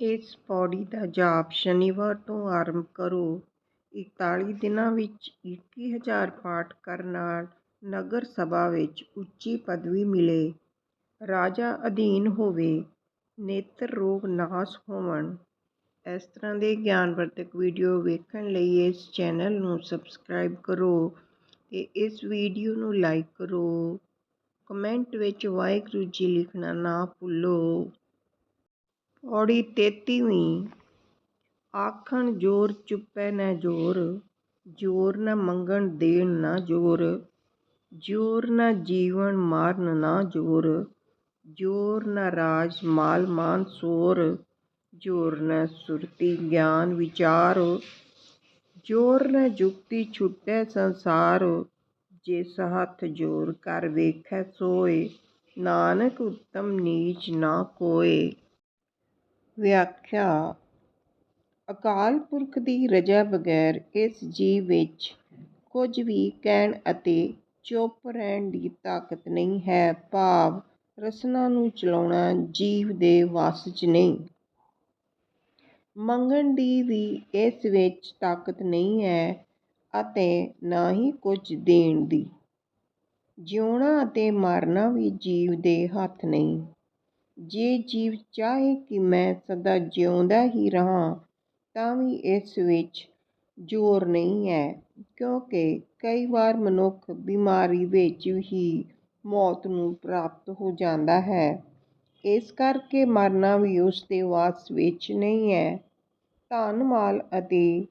ਇਸ ਪੌੜੀ ਦਾ ਜਾਪ ਸ਼ਨੀਵਾਰ ਤੋਂ ਆਰੰਭ ਕਰੋ। ਇਕਤਾਲੀ ਦਿਨਾਂ ਵਿੱਚ ਇੱਕੀ ਹਜ਼ਾਰ ਪਾਠ ਕਰਨ ਨਾਲ ਨਗਰ ਸਭਾ ਵਿੱਚ ਉੱਚੀ ਪਦਵੀ ਮਿਲੇ, ਰਾਜਾ ਅਧੀਨ ਹੋਵੇ, ਨੇਤਰ ਰੋਗ ਨਾਸ ਹੋਵਣ। ਇਸ ਤਰ੍ਹਾਂ ਦੇ ਗਿਆਨਵਰਧਕ ਵੀਡੀਓ ਵੇਖਣ ਲਈ ਇਸ ਚੈਨਲ ਨੂੰ ਸਬਸਕ੍ਰਾਈਬ ਕਰੋ ਤੇ ਇਸ ਵੀਡੀਓ ਨੂੰ ਲਾਈਕ ਕਰੋ। ਕਮੈਂਟ ਵਿੱਚ ਵਾਹਿਗੁਰੂ ਜੀ ਲਿਖਣਾ ਨਾ ਭੁੱਲੋ। ਪੌੜੀ ਤੇਤੀਵੀਂ ਆਖਣ ਜੋਰ ਚੁੱਪੈ ਨੈ ਜੋਰ, ਜੋਰ ਨ ਮੰਗਣ ਦੇਣ ਨਾ ਜੋਰ, ਜੋਰ ਨ ਜੀਵਨ ਮਾਰਨ ਨਾ ਜੋਰ, ਜੋਰ ਨ ਰਾਜ ਮਾਲ ਮਾਨ ਸੌਰ, ਜੋਰ ਨ ਸੁਰਤੀ ਗਿਆਨ ਵੀਚਾਰ, ਜੋਰ ਨ ਜੁਗਤਿ ਛੁਟੈ ਸੰਸਾਰ, ਜਿਸ ਹੱਥ ਜੋਰ ਕਰ ਵੇਖੈ ਸੋਇ, ਨਾਨਕ ਉਤਮ ਨੀਚ ਨਾ ਕੋਇ। ਵਿਆਖਿਆ, ਅਕਾਲ ਪੁਰਖ ਦੀ ਰਜ਼ਾ ਬਗੈਰ ਇਸ ਜੀਵ ਵਿੱਚ ਕੁਝ ਵੀ ਕਹਿਣ ਅਤੇ ਚੁੱਪ ਰਹਿਣ ਦੀ ਤਾਕਤ ਨਹੀਂ ਹੈ, ਭਾਵ ਰਸਨਾ ਨੂੰ ਚਲਾਉਣਾ ਜੀਵ ਦੇ ਵੱਸ 'ਚ ਨਹੀਂ। ਮੰਗਣ ਦੀ ਵੀ ਇਸ ਵਿੱਚ ਤਾਕਤ ਨਹੀਂ ਹੈ ਅਤੇ ਨਾ ਹੀ ਕੁਝ ਦੇਣ ਦੀ। ਜਿਉਣਾ ਅਤੇ ਮਰਨਾ ਵੀ ਜੀਵ ਦੇ ਹੱਥ ਨਹੀਂ। ਜੇ ਜੀਵ ਚਾਹੇ ਕਿ ਮੈਂ ਸਦਾ ਜਿਉਂਦਾ ਹੀ ਰਹਾਂ ਤਾਂ ਵੀ ਇਸ ਵਿੱਚ ਜ਼ੋਰ ਨਹੀਂ ਹੈ ਕਿਉਂਕਿ ਕਈ ਵਾਰ ਮਨੁੱਖ ਬਿਮਾਰੀ ਵਿੱਚ ਹੀ ਮੌਤ ਨੂੰ ਪ੍ਰਾਪਤ ਹੋ ਜਾਂਦਾ ਹੈ, ਇਸ ਕਰਕੇ ਮਰਨਾ ਵੀ ਉਸ ਦੇ ਵੱਸ ਵਿੱਚ ਨਹੀਂ ਹੈ। ਧਨ ਮਾਲ ਅਤੇ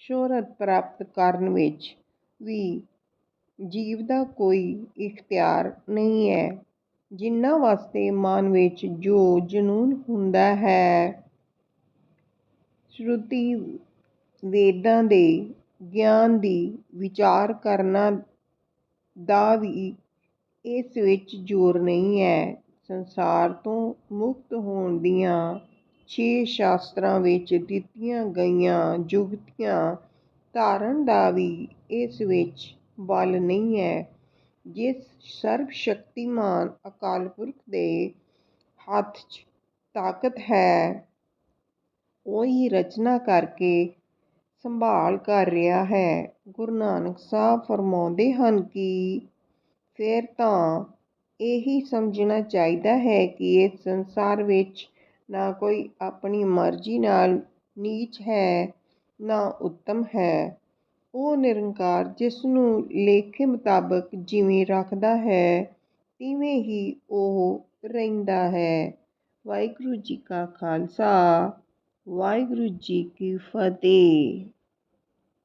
ਸ਼ੋਹਰਤ ਪ੍ਰਾਪਤ ਕਰਨ ਵਿੱਚ ਵੀ ਜੀਵ ਦਾ ਕੋਈ ਇਖ਼ਤਿਆਰ ਨਹੀਂ ਹੈ। ਜਿਨ੍ਹਾਂ ਵਾਸਤੇ ਮਨ ਵਿੱਚ ਜੋ ਜਨੂੰਨ ਹੁੰਦਾ ਹੈ, ਸ਼ਰੂਤੀ ਵੇਦਾਂ ਦੇ ਗਿਆਨ ਦੀ ਵਿਚਾਰ ਕਰਨ ਦਾ ਵੀ ਇਸ ਵਿੱਚ ਜ਼ੋਰ ਨਹੀਂ ਹੈ। ਸੰਸਾਰ ਤੋਂ ਮੁਕਤ ਹੋਣ ਦੀਆਂ ਛੇ ਸ਼ਾਸਤਰਾਂ ਵਿੱਚ ਦਿੱਤੀਆਂ ਗਈਆਂ ਜੁਗਤੀਆਂ ਧਾਰਨ ਦਾ ਵੀ ਇਸ ਵਿੱਚ ਬਲ ਨਹੀਂ ਹੈ। ਜਿਸ ਸਰਬ ਸ਼ਕਤੀਮਾਨ ਅਕਾਲ ਪੁਰਖ ਦੇ ਹੱਥ 'ਚ ਤਾਕਤ ਹੈ, ਉਹੀ ਰਚਨਾ ਕਰਕੇ ਸੰਭਾਲ ਕਰ ਰਿਹਾ ਹੈ। ਗੁਰੂ ਨਾਨਕ ਸਾਹਿਬ ਫਰਮਾਉਂਦੇ ਹਨ ਕਿ ਫਿਰ ਤਾਂ ਇਹੀ ਸਮਝਣਾ ਚਾਹੀਦਾ ਹੈ ਕਿ ਇਸ ਸੰਸਾਰ ਵਿੱਚ ਨਾ ਕੋਈ ਆਪਣੀ ਮਰਜ਼ੀ ਨਾਲ ਨੀਚ ਹੈ ਨਾ ਉੱਤਮ ਹੈ। ਉਹ ਨਿਰੰਕਾਰ ਜਿਸ ਨੂੰ ਲੇਖੇ ਮੁਤਾਬਕ ਜਿਵੇਂ ਰੱਖਦਾ ਹੈ, ਤਿਵੇਂ ਹੀ ਉਹ ਰਹਿੰਦਾ ਹੈ। ਵਾਹਿਗੁਰੂ ਜੀ ਕਾ ਖਾਲਸਾ ਵਾਹਿਗੁਰੂ ਜੀ ਕੀ ਫਤਿਹ।